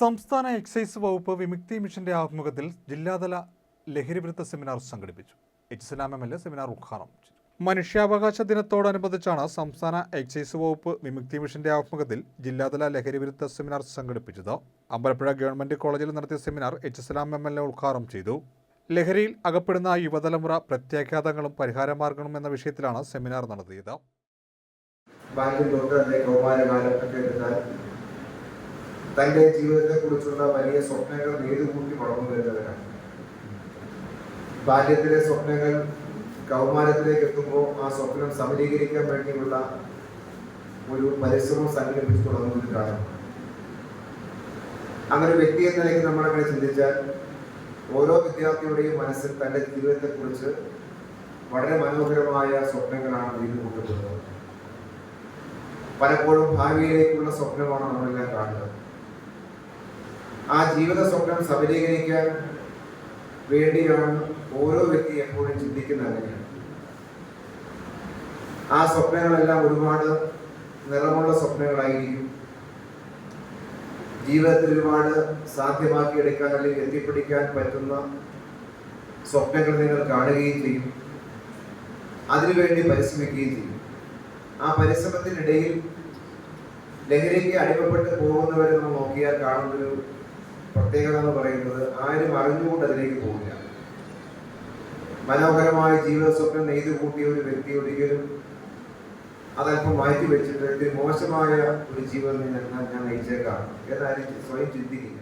സംസ്ഥാന എക്സൈസ് വകുപ്പ് വിമുക്തി മിഷന്റെ ആഭിമുഖ്യത്തിൽ ജില്ലാതല ലഹരിവിരുദ്ധ സെമിനാർ സംഘടിപ്പിച്ചു. H Salam M L A seminar ഉദ്ഘാടനം ചെയ്തു. മനുഷ്യാവകാശ ദിനത്തോടനുബന്ധിച്ചാണ് സംസ്ഥാന എക്സൈസ് വകുപ്പ് വിമുക്തി മിഷന്റെ ആഭിമുഖ്യത്തിൽ ജില്ലാതല ലഹരിവിരുദ്ധ സെമിനാർ സംഘടിപ്പിച്ചത്. അമ്പലപ്പുഴ ഗവൺമെന്റ് കോളേജിൽ നടത്തിയ seminar H Salam M L A ഉദ്ഘാടനം ചെയ്തു. ലഹരിയിൽ അകപ്പെടുന്ന യുവതലമുറ പ്രത്യാഘാതങ്ങളും പരിഹാരമാർഗങ്ങളും എന്ന വിഷയത്തിലാണ് സെമിനാർ നടത്തിയത്. തന്റെ ജീവിതത്തെക്കുറിച്ചുള്ള വലിയ സ്വപ്നങ്ങൾ നേതുകൂട്ടി വളർന്നു വരുന്നവരാണ്? ബാല്യത്തിലെ സ്വപ്നങ്ങൾ കൗമാരത്തിലേക്ക് എത്തുമ്പോൾ ആ സ്വപ്നം സബലീകരിക്കാൻ വേണ്ടിയുള്ള ഒരു പരിശ്രമം സംഘടിപ്പിച്ചു തുടങ്ങുന്ന ഒരു അങ്ങനെ വ്യക്തി എന്ന നിലയ്ക്ക് നമ്മളങ്ങനെ ചിന്തിച്ചാൽ ഓരോ വിദ്യാർത്ഥിയുടെയും മനസ്സിൽ തന്റെ ജീവിതത്തെക്കുറിച്ച് വളരെ മനോഹരമായ സ്വപ്നങ്ങളാണ് വീട് കൂട്ടുന്നത് പലപ്പോഴും ഭാവിയിലേക്കുള്ള സ്വപ്നമാണ് നമ്മളെല്ലാം കാണുന്നത്. ആ ജീവിത സ്വപ്നം സബലീകരിക്കാൻ വേണ്ടിയാണ് ഓരോ വ്യക്തി എപ്പോഴും ചിന്തിക്കുന്ന അങ്ങനെയാണ്. ആ സ്വപ്നങ്ങളെല്ലാം ഒരുപാട് നിറമുള്ള സ്വപ്നങ്ങളായിരിക്കും. ജീവിതത്തിൽ ഒരുപാട് സാധ്യമാക്കിയെടുക്കാൻ അല്ലെങ്കിൽ എത്തിപ്പിടിക്കാൻ പറ്റുന്ന സ്വപ്നങ്ങൾ നിങ്ങൾ കാണുകയും ചെയ്യും. അതിനുവേണ്ടി പരിശ്രമിക്കുകയും ചെയ്യും. ആ പരിശ്രമത്തിനിടയിൽ ലഹരിക്ക് അടിമപ്പെട്ട് പോകുന്നവരെ നമ്മൾ നോക്കിയാൽ കാണുന്നൊരു പ്രത്യേകത എന്ന് പറയുന്നത് ആരും അറിഞ്ഞുകൊണ്ട് അതിലേക്ക് പോകില്ല മനോഹരമായ ജീവിത സ്വപ്നം നെയ്തു കൂട്ടിയ ഒരു വ്യക്തി ഒരിക്കലും അതല്പം മാറ്റി വെച്ചിട്ട് മോശമായ ഒരു ജീവിതം ഞാൻ ഞാൻ നയിച്ചേക്കാം. ഏതായാലും സ്വയം ചിന്തിക്കില്ല.